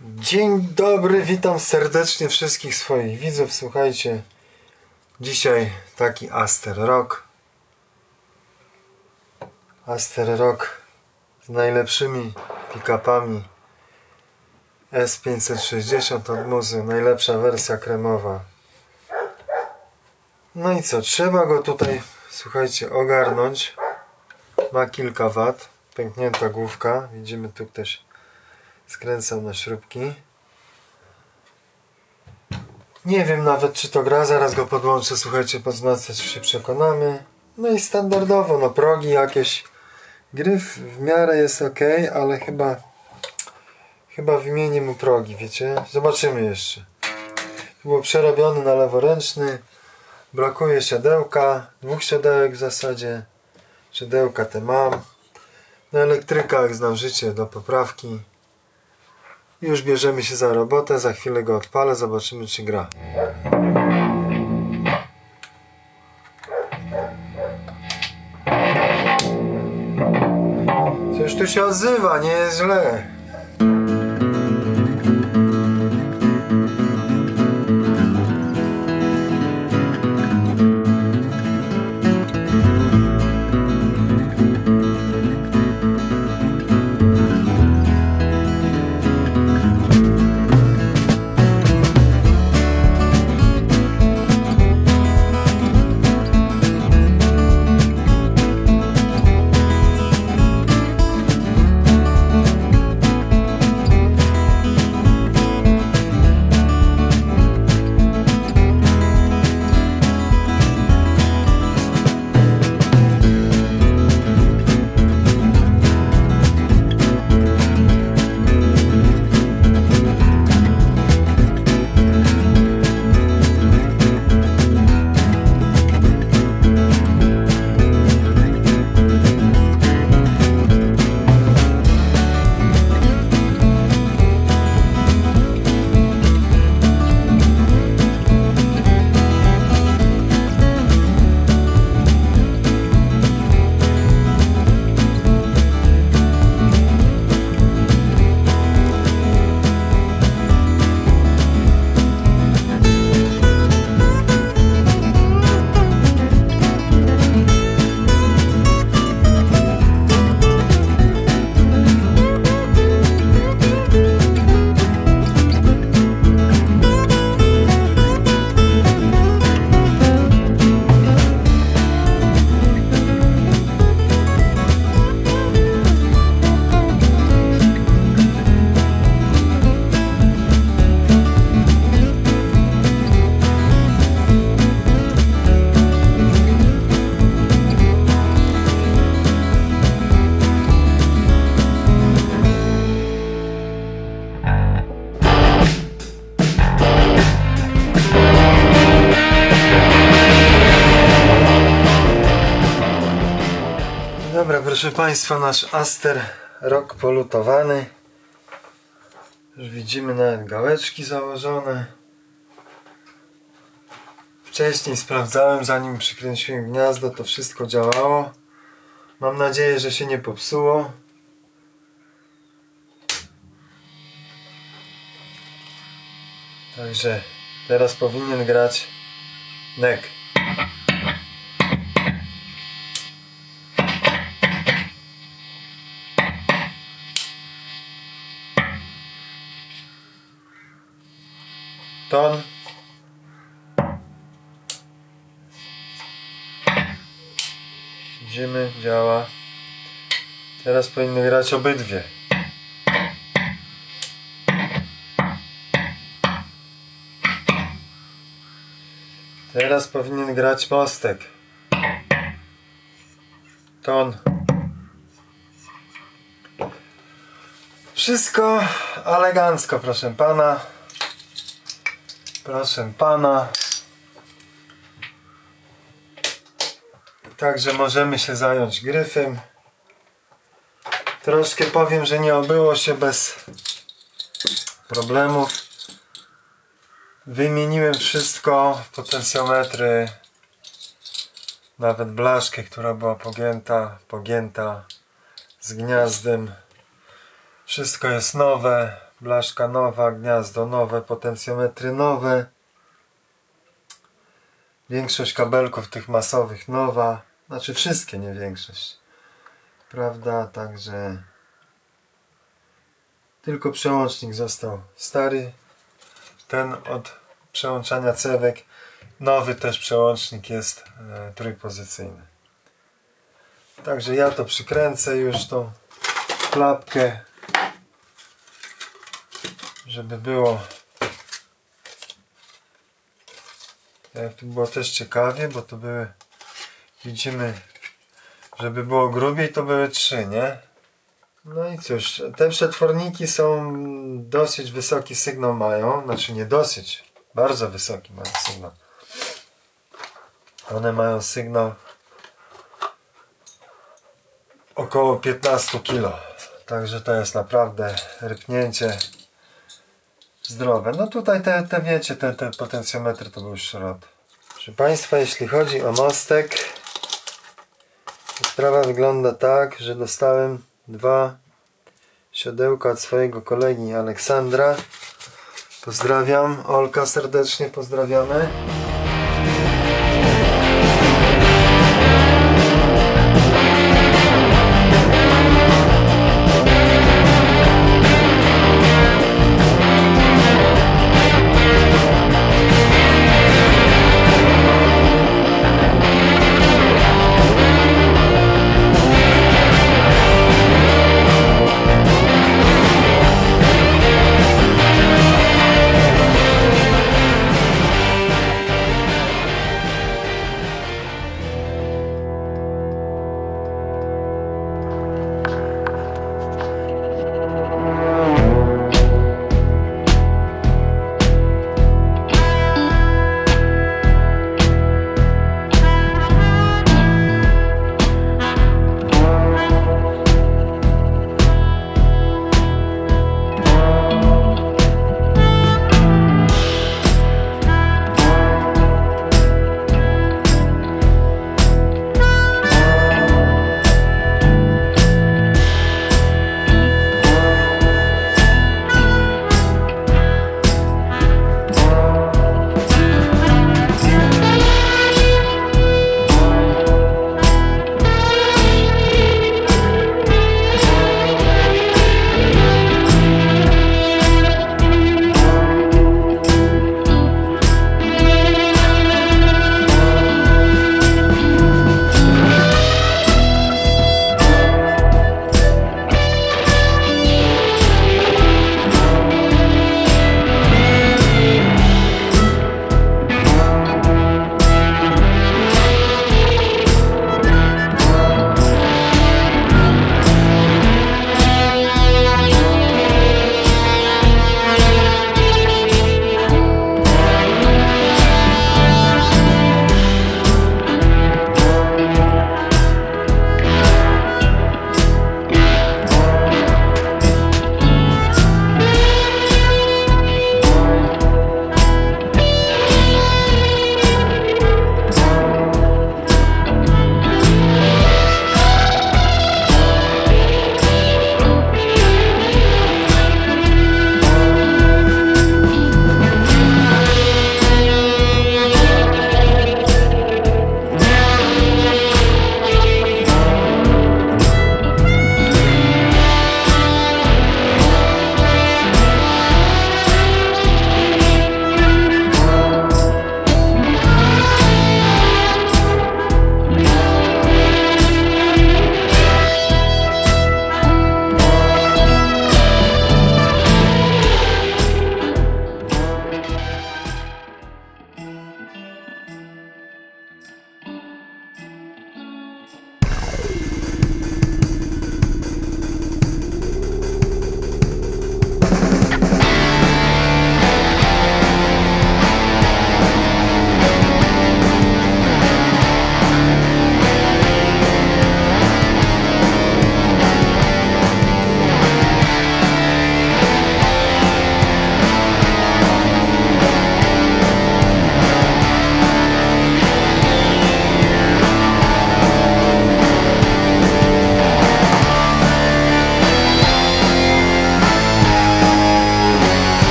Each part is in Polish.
Dzień dobry, witam serdecznie wszystkich swoich widzów. Słuchajcie, dzisiaj taki Aster Rock. Aster Rock z najlepszymi pick-upami S560 od Muzy, najlepsza wersja kremowa. No i co, trzeba go tutaj, słuchajcie, ogarnąć. Ma kilka wat, pęknięta główka, widzimy tu też skręcam na śrubki. Nie wiem nawet czy to gra, zaraz go podłączę, słuchajcie, podzmacać się przekonamy. No i standardowo, no progi jakieś. Gryf w miarę jest ok, ale chyba chyba wymienię mu progi, wiecie? Zobaczymy jeszcze. Było przerobiony na leworęczny. Brakuje siodełka, dwóch siodełek w zasadzie. Siodełka te mam. No elektryka, jak znam życie, do poprawki. Już bierzemy się za robotę, za chwilę go odpalę, zobaczymy czy gra. Coś tu się odzywa, nie jest źle. Dobra, proszę Państwa, nasz Aster rok polutowany. Już widzimy nawet gałeczki założone. Wcześniej sprawdzałem, zanim przykręciłem gniazdo, to wszystko działało. Mam nadzieję, że się nie popsuło. Także teraz powinien grać nek. Ton. Widzimy, działa. Teraz powinny grać obydwie. Teraz powinien grać mostek. Ton. Wszystko elegancko, proszę pana. Proszę pana. Także możemy się zająć gryfem. Troszkę powiem, że nie obyło się bez problemów. Wymieniłem wszystko, potencjometry, nawet blaszkę, która była pogięta, pogięta z gniazdem. Wszystko jest nowe, Blaszka nowa, gniazdo nowe, potencjometry nowe. Większość kabelków tych masowych nowa. Znaczy wszystkie, nie większość. Prawda, także tylko przełącznik został stary. Ten od przełączania cewek. Nowy też przełącznik jest e, trójpozycyjny. Także ja to przykręcę już tą klapkę, żeby było jak tu było też ciekawie, bo to były widzimy, żeby było grubiej to były trzy, nie? No i cóż, te przetworniki są dosyć wysoki sygnał mają, znaczy nie dosyć, bardzo wysoki mają sygnał. One mają sygnał około 15 kg. Także to jest naprawdę rypnięcie zdrowe. No tutaj te, te wiecie, te, te potencjometry to był szrot. Proszę Państwa, jeśli chodzi o mostek, sprawa wygląda tak, że dostałem dwa siodełka od swojego kolegi Aleksandra. Pozdrawiam, Olka serdecznie pozdrawiamy.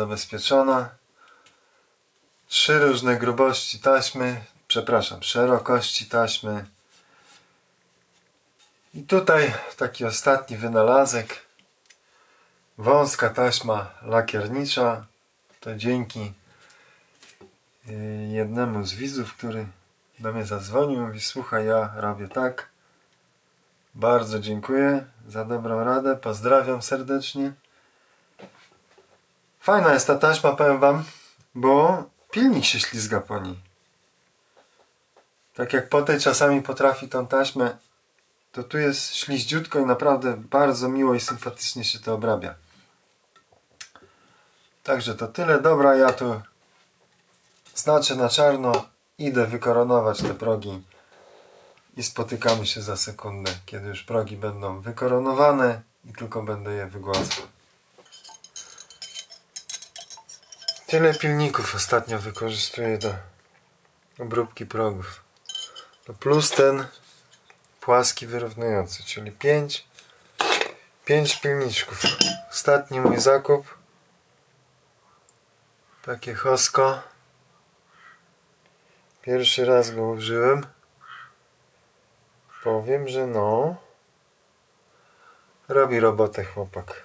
Zabezpieczona. Trzy różne grubości taśmy, przepraszam, szerokości taśmy. I tutaj taki ostatni wynalazek. Wąska taśma lakiernicza. To dzięki y, jednemu z widzów, który do mnie zadzwonił. Mówi, słuchaj, ja robię tak. Bardzo dziękuję za dobrą radę. Pozdrawiam serdecznie. Fajna jest ta taśma, powiem wam, bo pilnik się ślizga po niej. Tak jak po tej czasami potrafi tą taśmę, to tu jest śliździutko i naprawdę bardzo miło i sympatycznie się to obrabia. Także to tyle. Dobra, ja tu znaczę na czarno. Idę wykoronować te progi i spotykamy się za sekundę, kiedy już progi będą wykoronowane i tylko będę je wygładzał. Tyle pilników ostatnio wykorzystuję do obróbki progów. No plus ten płaski wyrównujący, czyli 5 5 pilniczków. Ostatni mój zakup. Takie chosko. Pierwszy raz go użyłem. Powiem, że no. Robi robotę chłopak.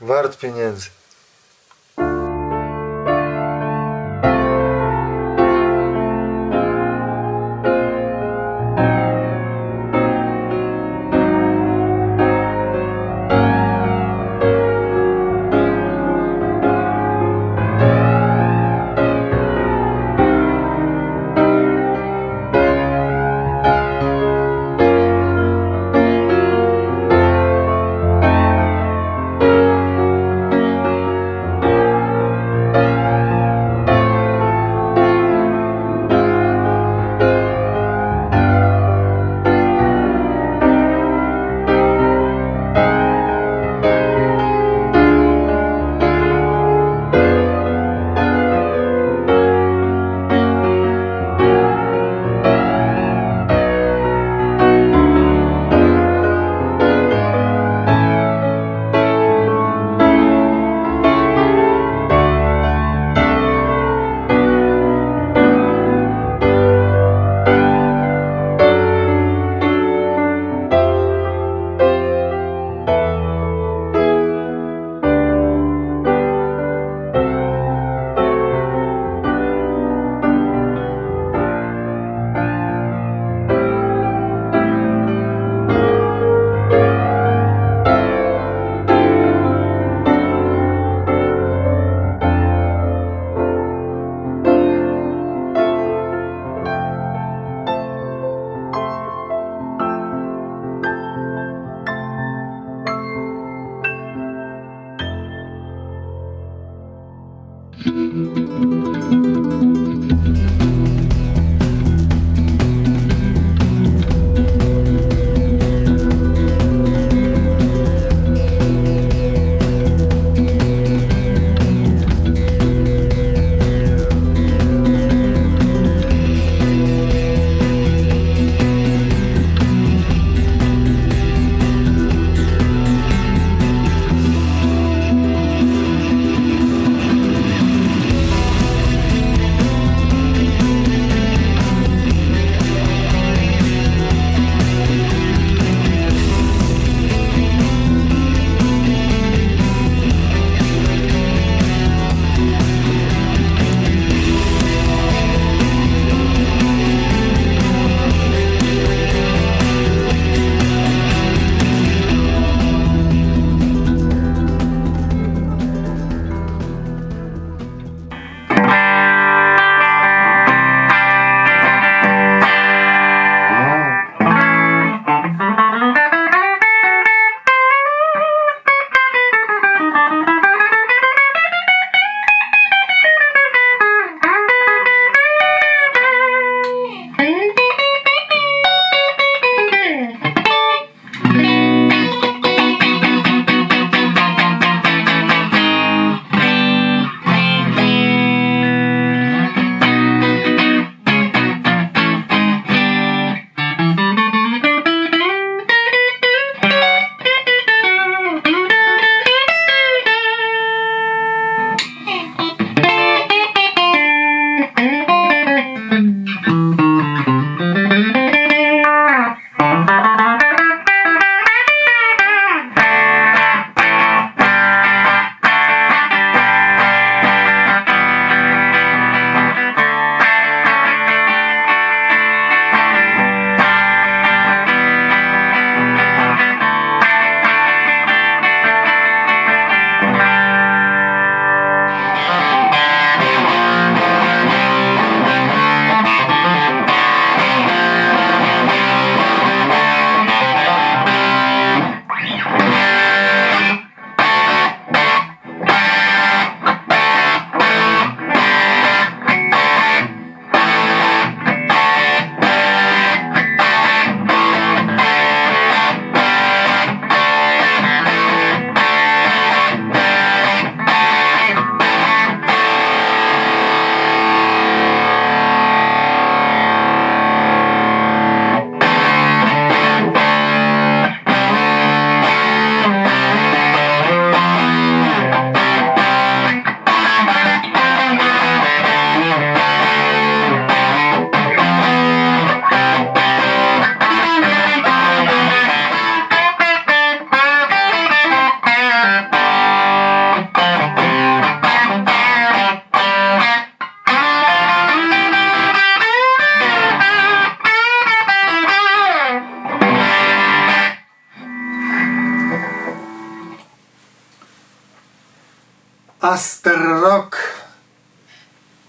Wart pieniędzy.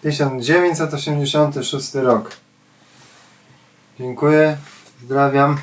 1986 rok. Dziękuję, pozdrawiam.